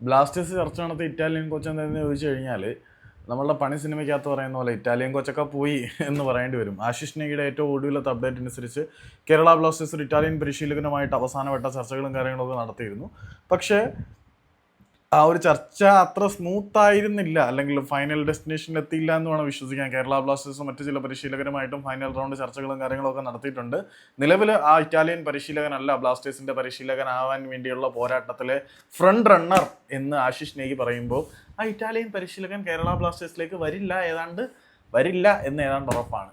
Blasters ചർച്ച നടത്തി Italian coach എന്താണെന്ന് ചോദിച്ചു കഴിഞ്ഞാൽ നമ്മളുടെ പണി സിനിമയ്ക്കകത്ത് പറയുന്ന പോലെ ഇറ്റാലിയൻ കോച്ചൊക്കെ പോയി എന്ന് പറയേണ്ടി വരും. ആശിഷ് നെഗിയുടെ ഏറ്റവും ഒടുവിലത്തെ അപ്ഡേറ്റ് അനുസരിച്ച് കേരള ബ്ലാസ്റ്റേഴ്സ് ഇറ്റാലിയൻ പരിശീലകനുമായിട്ട് അവസാനവട്ട ചർച്ചകളും കാര്യങ്ങളൊക്കെ നടത്തിയിരുന്നു. പക്ഷേ ആ ഒരു ചർച്ച അത്ര സ്മൂത്ത് ആയിരുന്നില്ല. അല്ലെങ്കിൽ ഫൈനൽ ഡെസ്റ്റിനേഷനിൽ എത്തിയില്ല എന്ന് വേണം വിശ്വസിക്കാൻ. കേരള ബ്ലാസ്റ്റേഴ്സ് മറ്റ് ചില പരിശീലകരുമായിട്ടും ഫൈനൽ റൗണ്ട് ചർച്ചകളും കാര്യങ്ങളൊക്കെ നടത്തിയിട്ടുണ്ട്. നിലവിൽ ആ ഇറ്റാലിയൻ പരിശീലകനല്ല ബ്ലാസ്റ്റേഴ്സിന്റെ പരിശീലകനാവാൻ വേണ്ടിയുള്ള പോരാട്ടത്തിലെ ഫ്രണ്ട് റണ്ണർ എന്ന് ആശിഷ് നേഗി പറയുമ്പോൾ ആ ഇറ്റാലിയൻ പരിശീലകൻ കേരള ബ്ലാസ്റ്റേഴ്സിലേക്ക് വരില്ല ഏതാണ്ട് വരില്ല എന്ന് ഏതാണ്ട് ഉറപ്പാണ്.